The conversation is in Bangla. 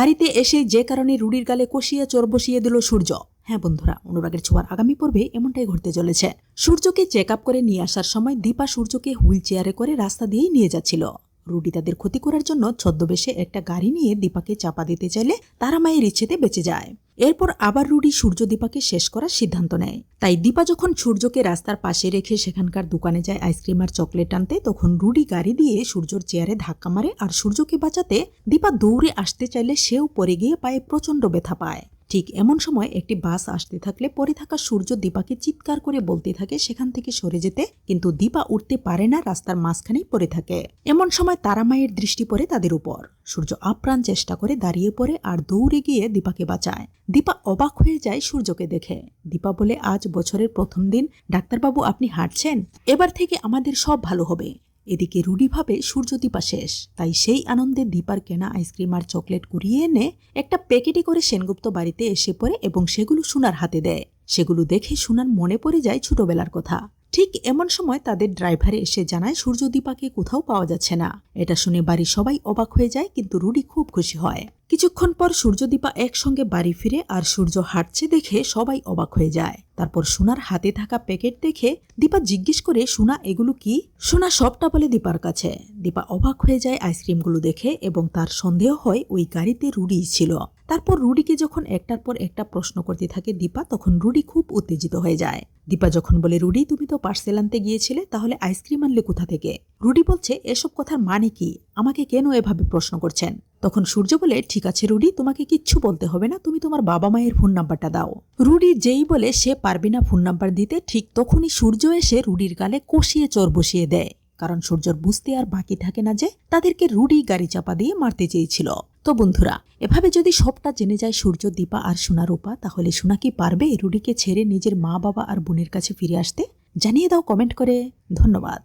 বাড়িতে এসে যে কারণে রুডির গালে কষিয়ে চোর বসিয়ে দিল সূর্য। হ্যাঁ বন্ধুরা, অনুরাগের ছোঁয়ার আগামী পর্বে এমনটাই ঘটতে চলেছে। সূর্যকে চেক করে নিয়ে আসার সময় দীপা সূর্যকে হুইল চেয়ারে করে রাস্তা দিয়েই নিয়ে যাচ্ছিল। রুডি তাদের ক্ষতি করার জন্য ছদ্মবেশে একটা গাড়ি নিয়ে দীপাকে চাপা দিতে চাইলে তারা মায়ের ইচ্ছেতে বেঁচে যায়। এরপর আবার রুডি সূর্য দীপাকে শেষ করার সিদ্ধান্ত নেয়। তাই দীপা যখন সূর্যকে রাস্তার পাশে রেখে সেখানকার দোকানে যায় আইসক্রিম আর চকলেট আনতে, তখন রুডি গাড়ি দিয়ে সূর্যর চেয়ারে ধাক্কা মারে আর সূর্যকে বাঁচাতে দীপা দৌড়ে আসতে চাইলে সেও পরে গিয়ে পায়ে প্রচণ্ড ব্যথা পায়। ঠিক এমন সময় একটি বাস আসতে থাকলে পরে থাকা সূর্য দীপাকে চিৎকার করে বলতে থাকে, সেখান থেকে সরে যেতে। কিন্তু দীপা উঠতে পারে না, রাস্তার মাঝখানেই পড়ে থাকে। এমন সময় তারামায়ের দৃষ্টি পড়ে তাদের উপর। সূর্য আপ্রাণ চেষ্টা করে দাঁড়িয়ে পড়ে আর দৌড়ে গিয়ে দীপাকে বাঁচায়। দীপা অবাক হয়ে যায় সূর্যকে দেখে। দীপা বলে, আজ বছরের প্রথম দিন। ডাক্তারবাবু, আপনি হাঁটছেন? এবার থেকে আমাদের সব ভালো হবে। এদিকে রুডিভাবে সূর্য দীপা শেষ। তাই সেই আনন্দে দীপার কেনা আইসক্রিম আর চকলেট কুড়িয়ে এনে একটা প্যাকেটে করে সেনগুপ্ত বাড়িতে এসে পড়ে এবং সেগুলো সোনার হাতে দেয়। সেগুলো দেখে সোনার মনে পড়ে যায় ছোটবেলার কথা। ঠিক এমন সময় তাদের ড্রাইভারে এসে জানায় সূর্য দীপাকে কোথাও পাওয়া যাচ্ছে না। এটা শুনে বাড়ির সবাই অবাক হয়ে যায়, কিন্তু রুডি খুব খুশি হয়। কিছুক্ষণ পর সূর্যদীপা একসঙ্গে বাড়ি ফিরে আর সূর্য হাঁটছে দেখে সবাই অবাক হয়ে যায়। তারপর সোনার হাতে থাকা প্যাকেট দেখে দীপা জিজ্ঞেস করে, সোনা, এগুলো কি? সোনা, সবটা বলে দীপার কাছে। দীপা অবাক হয়ে যায় আইসক্রিমগুলো দেখে এবং তার সন্দেহ হয় ওই গাড়িতে রুডি ছিল। তারপর রুডিকে যখন একটার পর একটা প্রশ্ন করতে থাকে দীপা, তখন রুডি খুব উত্তেজিত হয়ে যায়। দীপা যখন বলে, রুডি, তুমি তো পার্সেল আনতে গিয়েছিলে, তাহলে আইসক্রিম আনলে কোথা থেকে? রুডি বলছে, এসব কথার মানে কি? আমাকে কেন এভাবে প্রশ্ন করছেন? তখন সূর্য বলে, ঠিক আছে রুডি, তোমাকে কিচ্ছু বলতে হবে না, তুমি তোমার বাবা মায়ের ফোন নাম্বারটা দাও। রুডি যেই বলে, সে পারবে না ফোন নাম্বার দিতে, ঠিক তখনই সূর্য এসে রুডির গালে কষিয়ে চর বসিয়ে দেয়। কারণ সূর্যর বুঝতে আর বাকি থাকে না যে তাদেরকে রুডি গাড়ি চাপা দিয়ে মারতে চেয়েছিল। তো বন্ধুরা, এভাবে যদি সবটা জেনে যায় সূর্য, দীপা আর সোনা রূপা, তাহলে সোনা কি পারবে রুডিকে ছেড়ে নিজের মা বাবা আর বোনের কাছে ফিরে আসতে? জানিয়ে দাও কমেন্ট করে। ধন্যবাদ।